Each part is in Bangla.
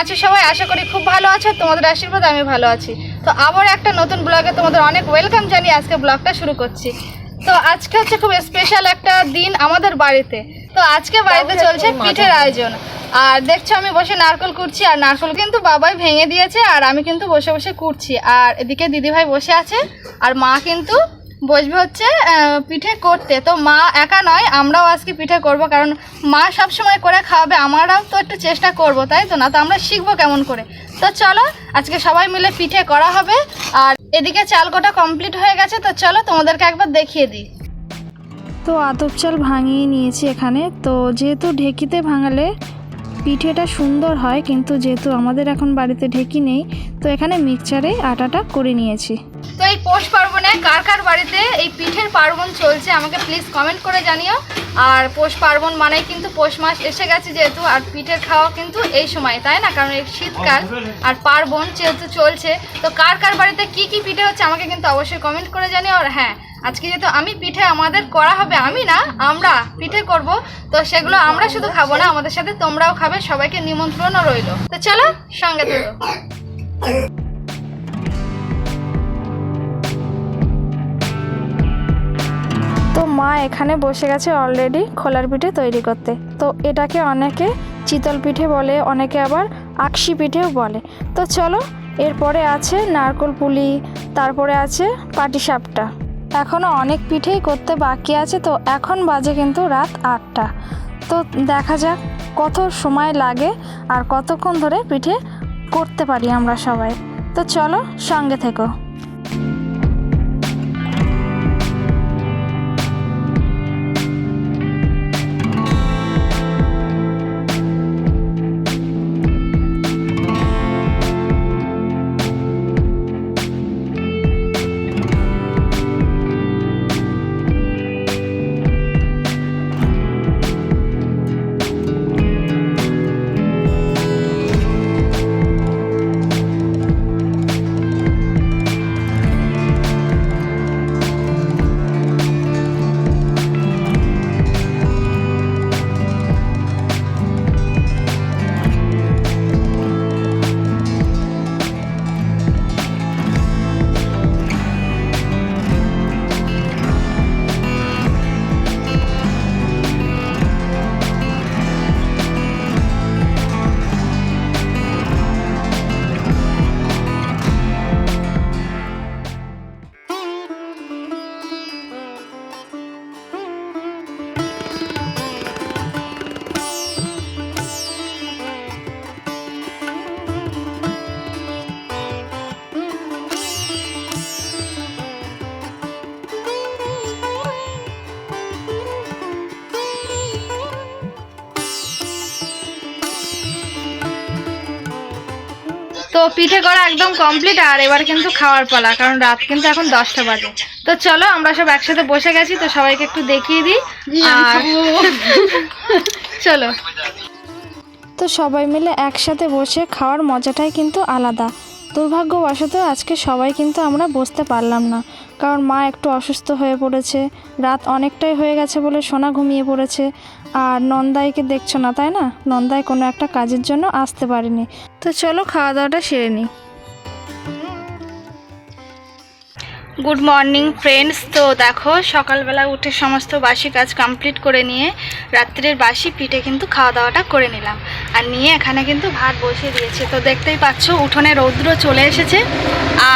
আছি সবাই আশা করি খুব ভালো আছো তোমাদের আশীর্বাদ আমি ভালো আছি। তো আবার একটা নতুন ব্লগে তোমাদের অনেক ওয়েলকাম জানিয়ে আজকে ব্লগটা শুরু করছি। তো আজকে হচ্ছে খুব স্পেশাল একটা দিন আমাদের বাড়িতে। তো আজকে বাড়িতে চলছে পিঠের আয়োজন। আর দেখছ আমি বসে নারকল কুড়ছি আর নারকল কিন্তু বাবাই ভেঙে দিয়েছে আর আমি কিন্তু বসে বসে কুড়ছি আর এদিকে দিদিভাই বসে আছে আর মা কিন্তু বসবে হচ্ছে পিঠে করতে। তো মা একা নয়, আমরাও আজকে পিঠে করব, কারণ মা সব সময় করে খাওয়াবে, আমরাও তো একটু চেষ্টা করব, তাই তো না? তো আমরা শিখব কেমন করে। তো চলো, আজকে সবাই মিলে পিঠে করা হবে, আর এদিকে চাল কোটা কমপ্লিট হয়ে গেছে, তো চলো তোমাদেরকে একবার দেখিয়ে দিই। তো আতপ চাল ভাঙিয়ে নিয়েছি এখানে। তো যেহেতু ঢেকিতে ভাঙালে পিঠেটা সুন্দর হয়, কিন্তু যেহেতু আমাদের এখন বাড়িতে ঢেকি নেই, তো এখানে মিক্সচারে আটাটা করে নিয়েছি। তো এই পৌষ পার্বণে কার কার বাড়িতে এই পিঠের পার্বণ চলছে আমাকে প্লিজ কমেন্ট করে জানিও। আর পৌষ পার্বণ মানেই কিন্তু পৌষ মাস এসে গেছে যেহেতু, আর পিঠের খাওয়া কিন্তু এই সময়, তাই না? কারণ এই শীতকাল আর পার্বণ যেহেতু চলছে, তো কার কার বাড়িতে কি কি পিঠে হচ্ছে আমাকে কিন্তু অবশ্যই কমেন্ট করে জানিও। আর হ্যাঁ আজকে যেহেতু আমি পিঠে আমাদের করা হবে, আমি না, আমরা পিঠে করব। তো সেগুলো আমরা শুধু খাব না, আমাদের সাথে তোমরাও খাবে, সবাইকে নিমন্ত্রণও রইল। তো চলো, সঙ্গে থাকো। তো মা এখানে বসে গেছে অলরেডি খোলার পিঠে তৈরি করতে। তো এটাকে অনেকে চিতল পিঠে বলে, অনেকে আবার আকশি পিঠেও বলে। তো চলো, এরপরে আছে নারকল পুলি, তারপরে আছে পাটিসাপটা। এখনও অনেক পিঠেই করতে বাকি আছে তো এখন বাজে কিন্তু রাত আটটা। তো দেখা যাক কত সময় লাগে আর কতক্ষণ ধরে পিঠে করতে পারি আমরা সবাই। তো চলো সঙ্গে থেকো। তো পিঠে করা একদম কমপ্লিট আর এবার কিন্তু খাওয়ার পালা কারণ রাত কিন্তু এখন দশটা বাজে। তো চলো আমরা সব একসাথে বসে গেছি তো সবাইকে একটু দেখিয়ে দিই। আর চলো। তো সবাই মিলে একসাথে বসে খাওয়ার মজাটাই কিন্তু আলাদা। দুর্ভাগ্যবশত আজকে সবাই কিন্তু আমরা বসতে পারলাম না কারণ মা একটু অসুস্থ হয়ে পড়েছে। রাত অনেকটাই হয়ে গেছে বলে সোনা ঘুমিয়ে পড়েছে। আর নন্দাইকে দেখছ না, তাই না? নন্দাই কোনো একটা কাজের জন্য আসতে পারেনি। তো চলো খাওয়া দাওয়াটা সেরে নিই গুড মর্নিং ফ্রেন্ডস তো দেখো, সকালবেলা উঠে সমস্ত বাসি কাজ কমপ্লিট করে নিয়ে রাত্রের বাসি পিঠে কিন্তু খাওয়া দাওয়াটা করে নিলাম। আর নিয়ে এখানে কিন্তু ভাত বসিয়ে দিয়েছি। তো দেখতেই পাচ্ছ, উঠোনে রৌদ্র চলে এসেছে।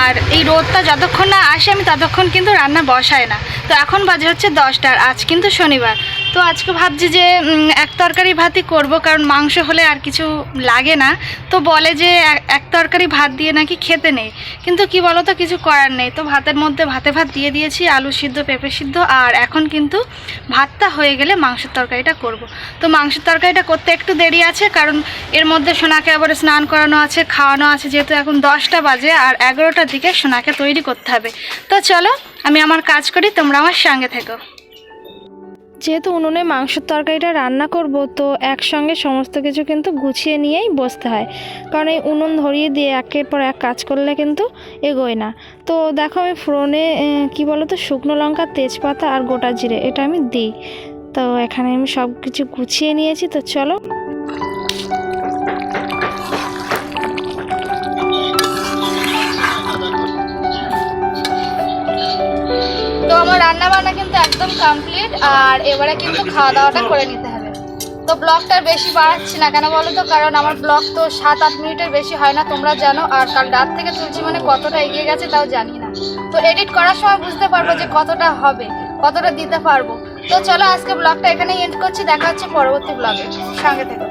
আর এই রোদটা যতক্ষণ না আসে, আমি ততক্ষণ কিন্তু রান্না বসায় না। তো এখন বাজে হচ্ছে দশটার আজ কিন্তু শনিবার। তো আজকে ভাবছি যে এক তরকারি ভাতই করব, কারণ মাংস হলে আর কিছু লাগে না। তো বলে যে এক- তরকারি ভাত দিয়ে নাকি খেতে নেই। কিন্তু কি বলো তো কিছু করার নেই। তো ভাতের মধ্যে ভাতে ভাত দিয়ে দিয়েছি, আলু সিদ্ধ, পেঁপে সিদ্ধ, আর এখন কিন্তু ভাতটা হয়ে গেলে মাংসের তরকারিটা করব। তো মাংসের তরকারিটা করতে একটু দেরি আছে, কারণ এর মধ্যে সোনাকে আবার স্নান করানো আছে, খাওয়ানো আছে, যেহেতু এখন দশটা বাজে, আর এগারোটার দিকে সোনাকে তৈরি করতে হবে। তো চলো, আমি আমার কাজ করি, তোমরা আমার সঙ্গে থেকো। যেহেতু উনুনে মাংসের তরকারিটা রান্না করব, তো একসঙ্গে সমস্ত কিছু কিন্তু গুছিয়ে নিয়েই বসতে হয়। কারণ এই উনুন ধরিয়ে দিয়ে একের পর এক কাজ করলে কিন্তু এগোয় না। তো দেখো আমি ফোড়নে কী বলো তো শুকনো লঙ্কা, তেজপাতা আর গোটা জিরে এটা আমি দিই। তো এখানে আমি সব কিছু গুছিয়ে নিয়েছি, তো চলো রান্না বান্না কিন্তু একদম কমপ্লিট আর এবারে কিন্তু খাওয়া দাওয়াটা করে নিতে হবে। তো ব্লগটা বেশি বাড়াচ্ছি না কেন বলো তো? কারণ আমার ব্লগ তো সাত আট মিনিটের বেশি হয় না, তোমরা জানো, আর কাল রাত থেকে তুলছি মানে কতটা এগিয়ে গেছে তাও জানি না। তো এডিট করার সময় বুঝতে পারব যে কতটা হবে, কতটা দিতে পারব। তো চলো আজকে ব্লগটা এখানেই এন্ড করছি, দেখা হচ্ছে পরবর্তী ব্লগে। সঙ্গে থেকে।